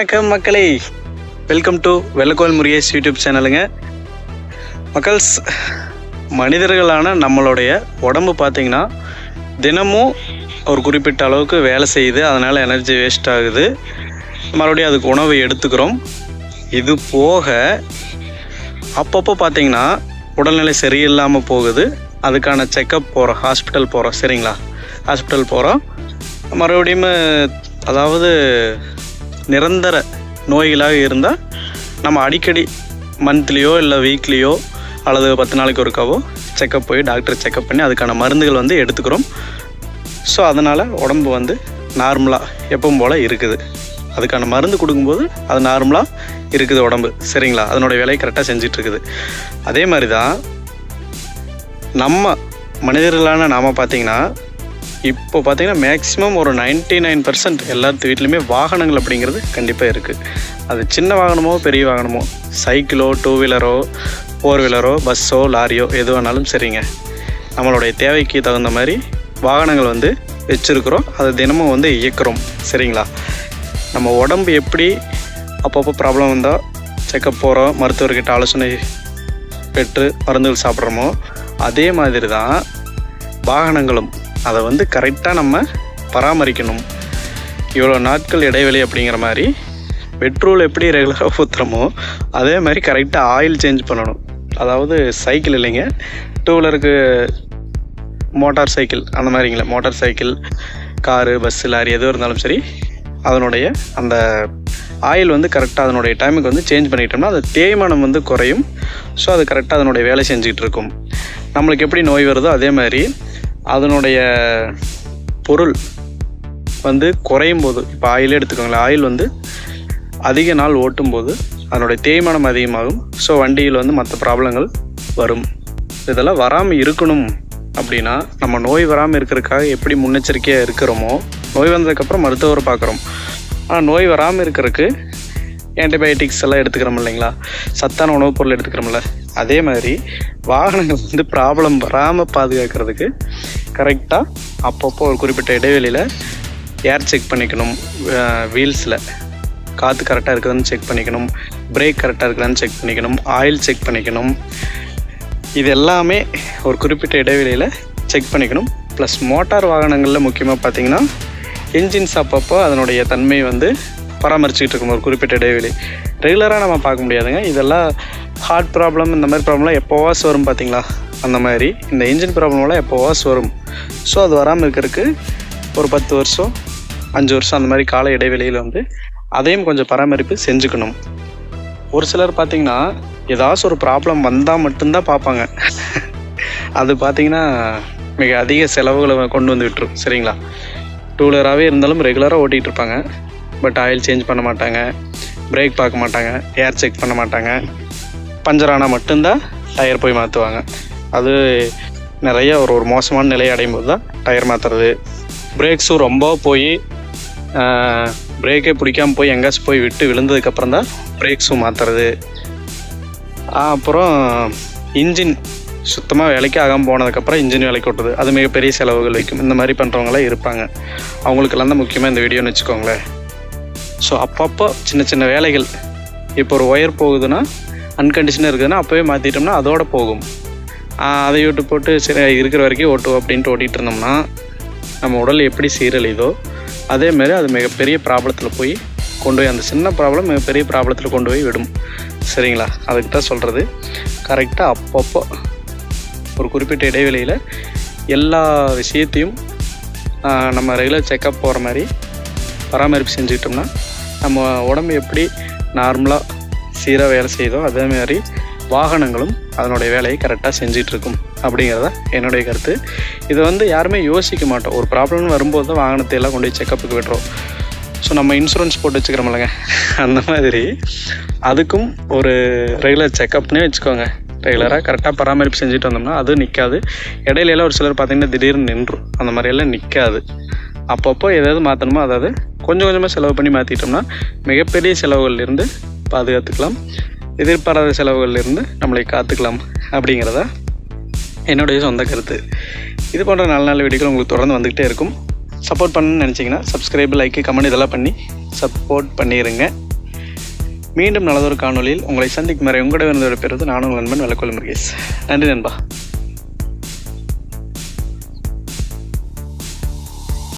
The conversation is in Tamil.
வணக்கம் மக்களே. Welcome to Vellakoil Murugesh YouTube சேனலுங்க. மக்கள்ஸ் மனிதர்களான நம்மளுடைய உடம்பு பார்த்திங்கன்னா தினமும் ஒரு குறிப்பிட்ட அளவுக்கு வேலை செய்யுது. அதனால் எனர்ஜி வேஸ்ட் ஆகுது. மறுபடியும் அதுக்கு உணவு எடுத்துக்கிறோம். இது போக அப்பப்போ பார்த்திங்கன்னா உடல்நிலை சரியில்லாமல் போகுது. அதுக்கான செக்கப் போகிறோம் ஹாஸ்பிட்டல் போகிறோம் சரிங்களா? ஹாஸ்பிட்டல் போகிறோம் மறுபடியும் அதாவது நிரந்தர நோய்களாக இருந்தால் நம்ம அடிக்கடி மந்த்லியோ இல்லை வீக்லியோ அல்லது பத்து நாளைக்கு ஒருக்காவோ செக்கப் போய் டாக்டர் செக்கப் பண்ணி அதுக்கான மருந்துகள் வந்து எடுத்துக்கிறோம். ஸோ அதனால் உடம்பு வந்து நார்மலாக எப்பவும் போல் இருக்குது. அதுக்கான மருந்து கொடுக்கும்போது அது நார்மலாக இருக்குது உடம்பு. சரிங்களா? அதனுடைய வேலையை கரெக்டாக செஞ்சிட்ருக்குது. அதே மாதிரி தான் நம்ம மனிதர்களான நாம் பார்த்தீங்கன்னா இப்போ பார்த்தீங்கன்னா மேக்ஸிமம் ஒரு 99% நைன் பர்சன்ட் எல்லாத்து வீட்லேயுமே வாகனங்கள் அப்படிங்கிறது கண்டிப்பாக இருக்குது அது சின்ன வாகனமோ பெரிய வாகனமோ சைக்கிளோ டூ வீலரோ ஃபோர் வீலரோ பஸ்ஸோ லாரியோ எது வேணாலும் சரிங்க. நம்மளுடைய தேவைக்கு தகுந்த மாதிரி வாகனங்கள் வந்து வச்சுருக்குறோம். அதை தினமும் வந்து இயக்குறோம். சரிங்களா? நம்ம உடம்பு எப்படி அப்பப்போ ப்ராப்ளம் வந்தால் செக்கப் போகிறோம் மருத்துவர்கிட்ட ஆலோசனை பெற்று மருந்துகள் சாப்பிட்றோமோ அதே மாதிரி தான் வாகனங்களும். அதை வந்து கரெக்டாக நம்ம பராமரிக்கணும். இவ்வளோ நாட்கள் இடைவெளி அப்படிங்கிற மாதிரி பெட்ரோல் எப்படி ரெகுலராக ஊற்றுறோமோ அதே மாதிரி கரெக்டாக ஆயில் சேஞ்ச் பண்ணணும். அதாவது சைக்கிள் இல்லைங்க. டூ வீலருக்கு மோட்டார் சைக்கிள் அந்த மாதிரிங்களா motor cycle car bus lorry எதுவும் இருந்தாலும் சரி அதனுடைய அந்த ஆயில் வந்து கரெக்டாக அதனுடைய டைமுக்கு வந்து சேஞ்ச் பண்ணிட்டோம்னா அது தேய்மானம் வந்து குறையும். ஸோ அது கரெக்டாக அதனுடைய வேலை செஞ்சுக்கிட்டு இருக்கும். நம்மளுக்கு எப்படி நோய் வருதோ அதே மாதிரி அதனுடைய பொருள் வந்து குறையும் போது இப்போ ஆயிலே எடுத்துக்கோங்களேன் ஆயில் வந்து அதிக நாள் ஓட்டும் போது அதனுடைய தேய்மானம் அதிகமாகும். ஸோ வண்டியில் வந்து மற்ற ப்ராப்ளங்கள் வரும். இதெல்லாம் வராமல் இருக்கணும் அப்படின்னா நம்ம நோய் வராமல் இருக்கிறதுக்காக எப்படி முன்னெச்சரிக்கையாக இருக்கிறோமோ நோய் வந்ததுக்கப்புறம் மருத்துவரை பார்க்குறோம். ஆனால் நோய் வராமல் இருக்கிறதுக்கு ஆன்டிபயோட்டிக்ஸ் எல்லாம் எடுத்துக்கிறோம் இல்லைங்களா? சத்தான உணவுப் பொருள் எடுத்துக்கிறோம்ல. அதே மாதிரி வாகனங்கள் வந்து ப்ராப்ளம் வராமல் பாதுகாக்கிறதுக்கு கரெக்டாக அப்பப்போ ஒரு குறிப்பிட்ட இடைவெளியில் ஏர் செக் பண்ணிக்கணும் வீல்ஸில் காற்று கரெக்டாக இருக்குதுன்னு செக் பண்ணிக்கணும் பிரேக் கரெக்டாக இருக்குதான்னு செக் பண்ணிக்கணும் ஆயில் செக் பண்ணிக்கணும். இது எல்லாமே ஒரு குறிப்பிட்ட இடைவெளியில் செக் பண்ணிக்கணும். ப்ளஸ் மோட்டார் வாகனங்களில் முக்கியமாக பார்த்தீங்கன்னா என்ஜின்ஸ் அப்பப்போ அதனுடைய தன்மை வந்து பராமரிச்சுக்கிட்டு இருக்கும் ஒரு குறிப்பிட்ட இடைவெளி. ரெகுலராக நம்ம பார்க்க முடியாதுங்க. இதெல்லாம் ஹார்ட் ப்ராப்ளம் இந்த மாதிரி ப்ராப்ளம்லாம் எப்போவாஸ் வரும் பார்த்தீங்களா? அந்த மாதிரி. இந்த இன்ஜின் ப்ராப்ளம்லாம் எப்போவாஸ் வரும். ஸோ அது வராமல் இருக்கிறதுக்கு ஒரு பத்து வருஷம் அஞ்சு வருஷம் அந்த மாதிரி கால இடைவெளியில் வந்து அதையும் கொஞ்சம் பராமரிப்பு செஞ்சுக்கணும். ஒரு சிலர் பார்த்தீங்கன்னா ஏதாச்சும் ஒரு ப்ராப்ளம் வந்தால் மட்டும்தான் பார்ப்பாங்க. அது பார்த்தீங்கன்னா மிக அதிக செலவுகளை கொண்டு வந்து விட்டுரும் சரிங்களா? டூ வீலராகவே இருந்தாலும் ரெகுலராக ஓட்டிகிட்டு இருப்பாங்க. பட் ஆயில் சேஞ்ச் பண்ண மாட்டாங்க. பிரேக் பார்க்க மாட்டாங்க. ஏர் செக் பண்ண மாட்டாங்க. பஞ்சர் ஆனால் மட்டும்தான் டயர் போய் மாற்றுவாங்க. அது நிறைய ஒரு ஒரு மோசமான நிலையை அடையும் போது தான் டயர் மாற்றுறது பிரேக்ஸும் ரொம்ப போய் பிரேக்கே பிடிக்காமல் போய் எங்கேயாச்சும் போய் விட்டு விழுந்ததுக்கப்புறம் தான் பிரேக்ஸும் மாற்றுறது அப்புறம் இன்ஜின் சுத்தமாக வேலைக்கு ஆகாமல் போனதுக்கப்புறம் இன்ஜின் வேலைக்கு ஓட்டுறது. அது மிகப்பெரிய செலவுகள் வைக்கும். இந்த மாதிரி பண்ணுறவங்களாம் இருப்பாங்க. அவங்களுக்கெல்லாம் தான் முக்கியமாக இந்த வீடியோன்னு வச்சுக்கோங்களேன். ஸோ அப்பப்போ சின்ன சின்ன வேலைகள். இப்போ ஒரு ஒயர் போகுதுன்னா அன்கண்டிஷனாக இருக்குதுன்னா அப்போவே மாற்றிட்டோம்னா அதோட போகும். அதை விட்டு போட்டு சரி இருக்கிற வரைக்கும் ஓட்டுவோம் அப்படின்ட்டு ஓட்டிகிட்டு இருந்தோம்னா நம்ம உடல் எப்படி சீரழிதோ அதேமாரி அது மிகப்பெரிய ப்ராப்ளத்தில் போய் கொண்டு போய் அந்த சின்ன ப்ராப்ளம் மிகப்பெரிய ப்ராப்ளத்தில் கொண்டு போய் விடும். சரிங்களா? அதுக்கு தான் சொல்கிறது கரெக்டாக அப்பப்போ ஒரு குறிப்பிட்ட இடைவெளியில் எல்லா விஷயத்தையும் நம்ம ரெகுலர் செக்கப் போகிற மாதிரி பராமரிப்பு செஞ்சுக்கிட்டோம்னா நம்ம உடம்பு எப்படி நார்மலாக சீராக வேலை செய்யுதோ அதே மாதிரி வாகனங்களும் அதனுடைய வேலையை கரெக்டாக செஞ்சிகிட்ருக்கும் அப்படிங்கிறத என்னுடைய கருத்து. இதை வந்து யாருமே யோசிக்க மாட்டோம். ஒரு ப்ராப்ளம்னு வரும்போது தான் வாகனத்தை எல்லாம் கொண்டு போய் செக்கப்புக்கு விடுறோம் ஸோ நம்ம இன்சூரன்ஸ் போட்டு வச்சுக்கிறோம்லங்க. அந்த மாதிரி அதுக்கும் ஒரு ரெகுலர் செக்கப்னே வச்சுக்கோங்க. ரெகுலராக கரெக்டாக பராமரிப்பு செஞ்சுட்டு வந்தோம்னா அதுவும் நிற்காது இடையில எல்லாம் ஒரு சிலர் பார்த்திங்கன்னா திடீர்னு நின்றும் அந்த மாதிரியெல்லாம் நிற்காது அப்பப்போ எதாவது மாற்றணுமோ அதாவது கொஞ்சம் கொஞ்சமாக செலவு பண்ணி மாற்றிட்டோம்னா மிகப்பெரிய செலவுகள்லேருந்து பாதுகாத்துக்கலாம். எதிர்பாராத செலவுகள்லேருந்து நம்மளை காத்துக்கலாம் அப்படிங்கிறதா என்னுடைய சொந்த கருத்து. இது போன்ற நல்ல நல்ல வீடியோக்கள் உங்களுக்கு தொடர்ந்து வந்துக்கிட்டே இருக்கும். சப்போர்ட் பண்ணணும்னு நினச்சிங்கன்னா சப்ஸ்கிரைப் லைக்கு கமெண்ட் இதெல்லாம் பண்ணி சப்போர்ட் பண்ணிடுங்க மீண்டும் நல்லதொரு காணொலியில் உங்களை சந்திக்கும் வரை உங்களிடம் பெறுவது நானும் நண்பன் வெள்ளக்கோள் முருகேஷ். நன்றி நண்பா.